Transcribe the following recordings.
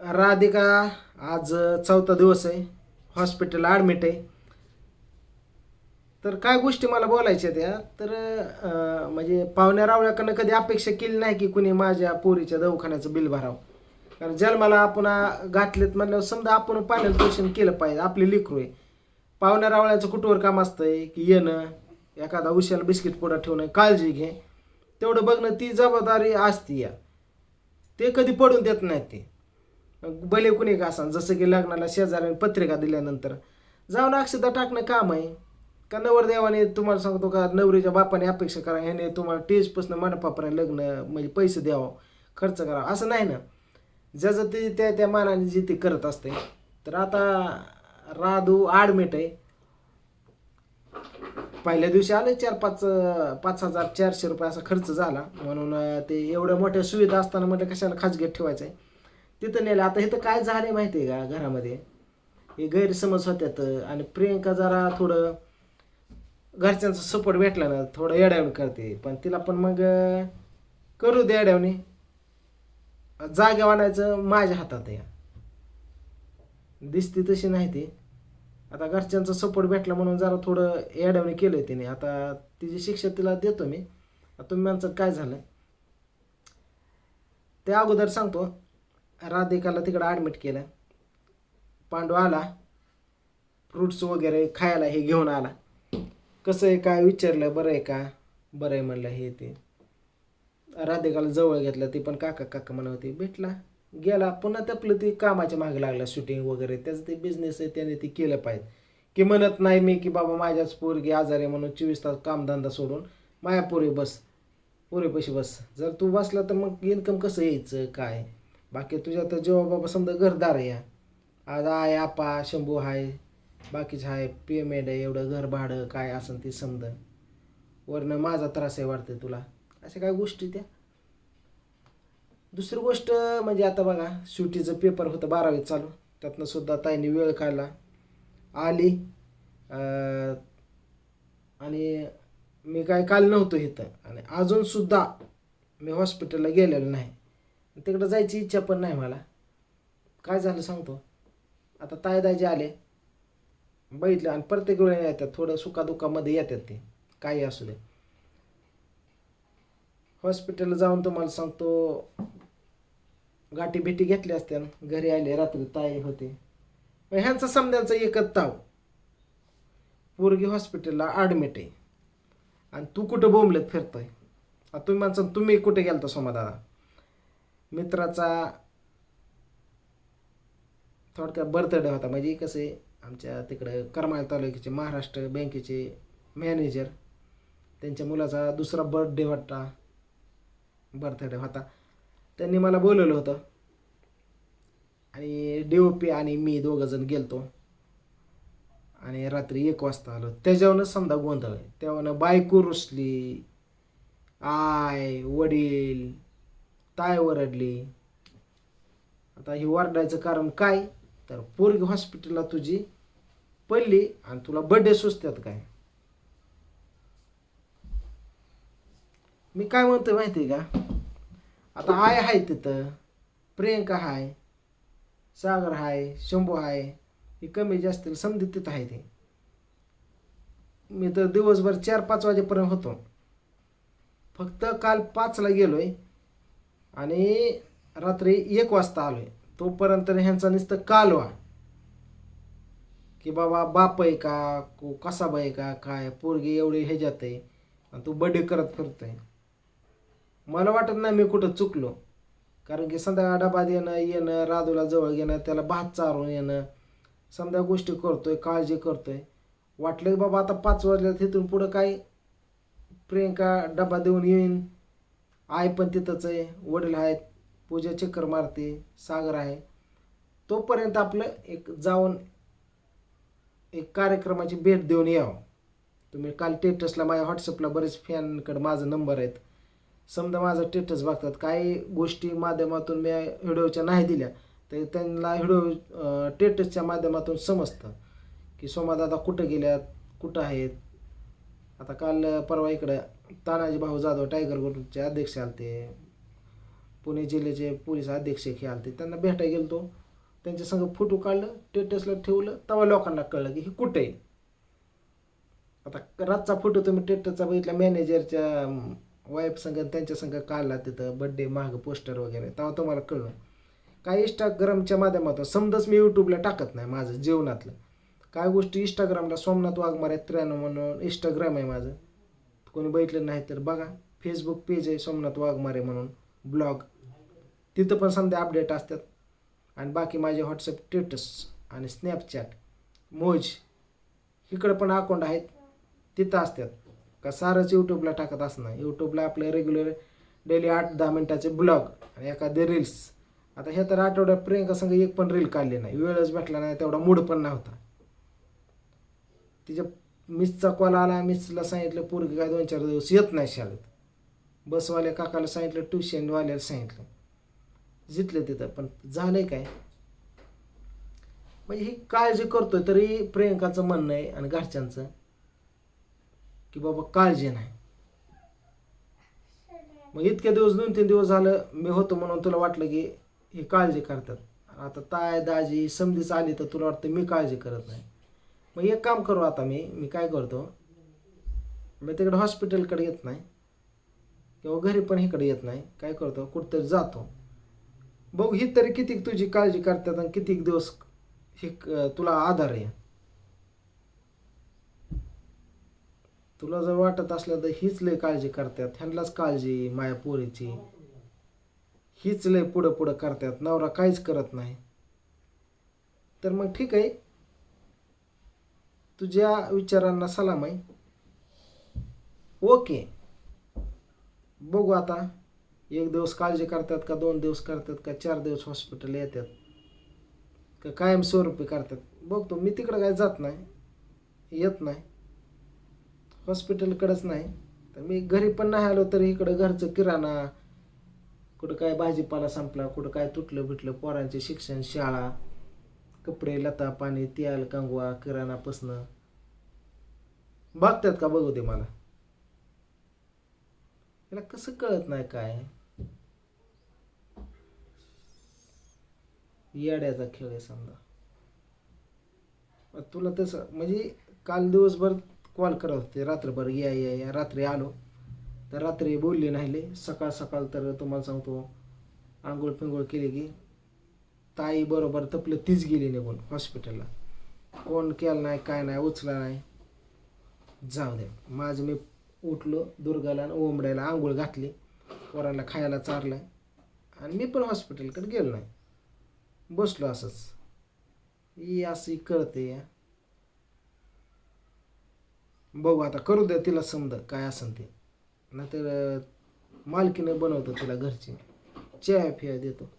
राधिका आज चौथा दिवस आहे. हॉस्पिटल ॲडमिट आहे. तर काय गोष्टी मला बोलायच्या त्या? तर म्हणजे पाहुण्या रावळ्याकडनं कधी अपेक्षा केली नाही की कुणी माझ्या पोरीच्या दवाखान्याचं बिल भरावं. कारण जन्माला आपण घातलेत म्हणल्यावर समजा आपण पालन पोषण केलं पाहिजे आपली लेकरू आहे. पाहुण्या रावळ्याचं कुठवर काम असतंय? की येणं एखादा उशाला बिस्किट पुढं ठेवणं काळजी घे. तेवढं बघणं ती जबाबदारी असती या. ते कधी पडून देत नाहीत ते. भले कुणी का असा जसं की लग्नाला शेजाऱ्याने पत्रिका दिल्यानंतर. जाऊन अक्षता टाकणं काम आहे. का नवरदेवाने तुम्हाला सांगतो का नवरीच्या बापाने अपेक्षा करा ह्याने तुम्हाला टेजपासून मंडपापर्यंत लग्न म्हणजे पैसे द्यावं खर्च करावा असं नाही ना? ज्याचं ते त्या त्या मानाने जे ते करत असते. तर आता राधू आडमेट आहे. पहिल्या दिवशी आले चार पाच पाच हजार चारशे रुपये असा खर्च झाला. म्हणून ते एवढ्या मोठ्या सुविधा असताना म्हटलं कशाला खाजगीत ठेवायचं आहे तिथं नेलं. आता इथं काय झालं माहिती आहे का घरामध्ये? हे गैरसमज होत्यात आणि प्रियंका जरा थोडं घरच्यांचा सपोर्ट भेटला ना थोडं येड्यावणी करते. पण तिला पण मग करू दे येड्यावणी जागे आणायचं माझ्या हातात या दिसती तशी नाही ती. आता घरच्यांचा सपोर्ट भेटला म्हणून जरा थोडं येड्यावणी केलं तिने. आता तिची शिक्षा तिला देतो मी. आता तुम्ही म्हणतात काय झालं? ते अगोदर सांगतो. राधिकाला तिकडं ॲडमिट केलं. पांडू आला. फ्रुट्स वगैरे खायला हे घेऊन आला. कसं आहे काय विचारलं बरं आहे का? बरं आहे म्हणलं हे ते. राधिकाला जवळ घेतलं ते पण काका काका म्हणा होते भेटला. गेला पुन्हा ते आपलं ते कामाच्या मागे लागलं शूटिंग वगैरे. त्याचं ते बिझनेस आहे त्याने ते केलं पाहिजे. की म्हणत नाही मी की बाबा माझ्याच पोरगी आजारी आहे म्हणून चोवीस तास कामधंदा सोडून माया पोरी बस पोरी बस. जर तू बसला तर मग इन्कम कसं यायचं काय? बाकी तुझ्या तर जेव्हा बाबा समजा घरदार आहे या. आज आय आपा शंभू आहे बाकीचं आहे पेमेंट आहे एवढं घर भाडं काय असं ते समजा. वरनं माझा त्रास आहे वाटतं तुला. अशा काय गोष्टी त्या. दुसरी गोष्ट म्हणजे आता बघा सुटीचं पेपर होतं बारावीत चालू. त्यातनं सुद्धा ताईने वेळ काढला. आली. आणि मी काय काल नव्हतो इथं. आणि अजूनसुद्धा मी हॉस्पिटलला गेलेलो नाही. तिकडं जायची इच्छा पण नाही मला. काय झालं सांगतो. आता तायदाजी आले. बघितलं आणि प्रत्येक वेळेला येतात थोडं सुखादुखामध्ये येतात ते. काही असू दे. हॉस्पिटलला जाऊन तुम्हाला सांगतो. गाठी भेटी घेतली असत्या. घरी आले रात्री ताई होते. मग ह्यांचा समजायचा एकच ताव. पोरगी हॉस्पिटलला ॲडमिट आहे. आणि तू कुठं बोंबलेत फिरतोय? तुम्ही माणसं तुम्ही कुठे गेलता सोमादादा मित्राचा थोडक्यात बर्थडे होता. म्हणजे कसं आहे आमच्या तिकडं करमाळ तालुक्याचे महाराष्ट्र बँकेचे मॅनेजर त्यांच्या मुलाचा दुसरा बर्थडे होता बर्थडे होता. त्यांनी मला बोलवलं होतं. आणि डी ओ पी आणि मी दोघंजण गेलतो. आणि रात्री एक वाजता आलो. त्याच्यावरच समजा गोंधळ आहे. बायको रुसली आय वडील ताय वरडली आता ही वरडायचं कारण काय? तर पोरगी हॉस्पिटलला तुझी पडली आणि तुला बड्डे सुचतात काय? मी काय म्हणतो माहिती आहे का? आता आय आहे तिथं प्रियंका हाय सागर हाय शंभू हाय हे कमी जास्त समधी तिथं आहे ते. मी तर दिवसभर चार पाच वाजेपर्यंत होतो. फक्त काल पाचला गेलोय आणि रात्री एक वाजता आलो आहे तोपर्यंत ह्यांचा नुसतं कालवा. की बाबा बाप आहे का? को कसा आहे का? काय? पोरगी एवढी ह्याच्यात आहे. आणि तू बड्डे करत फिरतोय. मला वाटत नाही मी कुठं चुकलो. कारण की संध्याकाळ डबा देणं येणं राधूला जवळ घेणं त्याला भात चारून येणं समजा गोष्टी करतोय काळजी करतोय. वाटलं की बाबा आता पाच वाजल्या तिथून पुढं काय प्रियंका डबा देऊन येईन? आई पण तिथंच आहे वडील आहेत पूजा चक्कर मारते सागर आहे. तोपर्यंत आपलं एक जाऊन एक कार्यक्रमाची भेट देऊन यावं. तुम्ही काल टेटसला माझ्या व्हॉट्सअपला बरेच फॅनकडे माझा नंबर आहेत. समजा माझा टेटस बघतात काही गोष्टी माध्यमातून मी व्हिडिओच्या नाही दिल्या तर त्यांना व्हिडिओ टेटसच्या माध्यमातून समजतं की सोमादादा कुठं गेल्यात कुठं आहेत. आता काल परवा इकडं तानाजी भाऊ जाधव टायगर ग्रुपचे अध्यक्ष आलते. पुणे जिल्ह्याचे पोलीस अधीक्षक हे आलते. त्यांना भेटायला गेलतो. त्यांच्या संग फोटो काढलं स्टेटसला ठेवलं. तेव्हा लोकांना कळलं की हे कुठे आहे? आता रातचा फोटो तुम्ही टेटसचा बघितला मॅनेजरच्या वाईफ संग त्यांच्या संग काढला तिथं बड्डे महाग पोस्टर वगैरे. तेव्हा तुम्हाला कळलं. काय इंस्टाग्रामच्या माध्यमातून समजाच मी यूट्यूबला टाकत नाही माझं जेवणातलं काय गोष्टी इंस्टाग्रामला सोमनाथ वाघमारे त्र्याण्णव म्हणून इंस्टाग्राम आहे माझं. कोणी बघितलं नाही तर बघा. फेसबुक पेज आहे सोमनाथ वाघमारे म्हणून ब्लॉग तिथं पण समजा अपडेट असतात. आणि बाकी माझे व्हॉट्सअप स्टेटस आणि स्नॅपचॅट मोज इकडं पण अकाउंट आहेत. तिथं असतात. का सारंच यूट्यूबला टाकत असणार यूट्यूबला आपलं रेग्युलर डेली आठ दहा मिनटाचे ब्लॉग आणि एखादे रील्स आता हे तर आठवड्यात प्रियंका संघ एक पण रील काढली नाही. वेळच भेटला नाही तेवढा मूड पण नव्हता. तिच्या मिसचा कॉल आला मिसला सांगितलं पोरगी काय दोन चार दिवस येत नाही शाळेत. बसवाल्या काकाला सांगितलं ट्युशनवाल्याला सांगितलं. जितलं तिथं पण झालंय काय? म्हणजे ही काळजी करतोय तरी प्रियंकाचं म्हणणं आहे आणि घरच्यांचं की बाबा काळजी नाही. मग इतके दिवस दोन तीन दिवस झालं मी होतो म्हणून तुला वाटलं की ही काळजी करतात. आता ताय दाजी समधीच आली तर तुला वाटतं मी काळजी करत नाही. मग एक काम करू आता मी मी काय करतो? मी तिकडे हॉस्पिटलकडे येत नाही. किंवा घरी पण इकडे येत नाही. काय करतो? कुठंतरी जातो. बघ ही तरी किती तुझी काळजी करतात आणि कितीक दिवस ही तुला आधार आहे? तुला जर वाटत असलं तर हीच लय काळजी करतात. ह्यांनाच काळजी माया पोरीची. हीच लय पुढं पुढं करतात. नवरा काहीच करत नाही. तर मग ठीक आहे. तुझ्या विचारांना सलाम आहे. ओके. बघू आता एक दिवस काळजी करतात का दोन दिवस करतात का चार दिवस हॉस्पिटल येतात का कायमस्वरूपी करतात. बघतो मी तिकडं काय जात नाही येत नाही. हॉस्पिटलकडंच नाही. तर मी घरी पण नाही आलो तरी इकडं घरचं किराणा कुठं काय भाजीपाला संपला कुठं काय तुटलं बिटलं पोरांचे शिक्षण शाळा कपडे लता पाणी तेल कंगवा किराणा पसणं. बघतात का बघू दे मला? याला कसं कळत नाही काय? येड्याचा खेळ आहे समजा. तुला तसं म्हणजे काल दिवसभर कॉल करत होते रात्रभर या या या रात्री आलो. तर रात्री बोलले नाही सकाळ सकाळ तर तुम्हाला सांगतो आंघोळ पिंघोळ केली की ताई बरोबर तपलं तीच गेली निघून हॉस्पिटलला कोण केलं नाही काय नाही उचला नाही. जाऊ दे. माझं मी उठलो दुर्गाला आणि ओंबड्याला आंघोळ घातली. पोरांना खायला चारलं. आणि मी पण हॉस्पिटलकडे गेलो नाही. बसलो असंच. ही अशी कळते या बघू आता करू द्या तिला समजा काय असन ते. नाहीतर अं, मालकीनं बनवतो तिला घरची. चहा फिया देतो.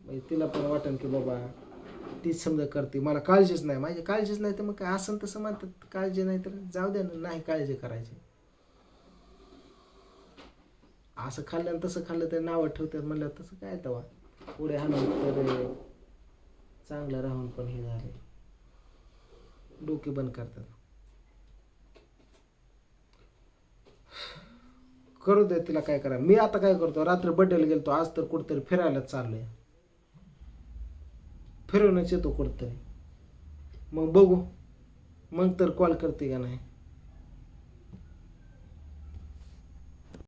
म्हणजे तिला पण वाटन की बाबा तीच समजा करते. मला काळजीच नाही. माझी काळजीच नाही तर मग काय? असं तसं म्हणतात काळजी नाही तर जाऊ द्या ना नाही काळजी करायची. असं खाल्लं आणि तसं खाल्लं तर नावं ठेवतात म्हणलं तसं काय तेव्हा पुढे हाणून तर चांगलं राहून पण हे झाले डोके बंद करतात. करू दे तिला काय करा. मी आता काय करतो? रात्री बड्डेला गेलतो. आज तर कुठतरी फिरायला चाललोय. फिरवण्याचे येतो कुठंतरी. मग बघू. मग तर कॉल करते का नाही?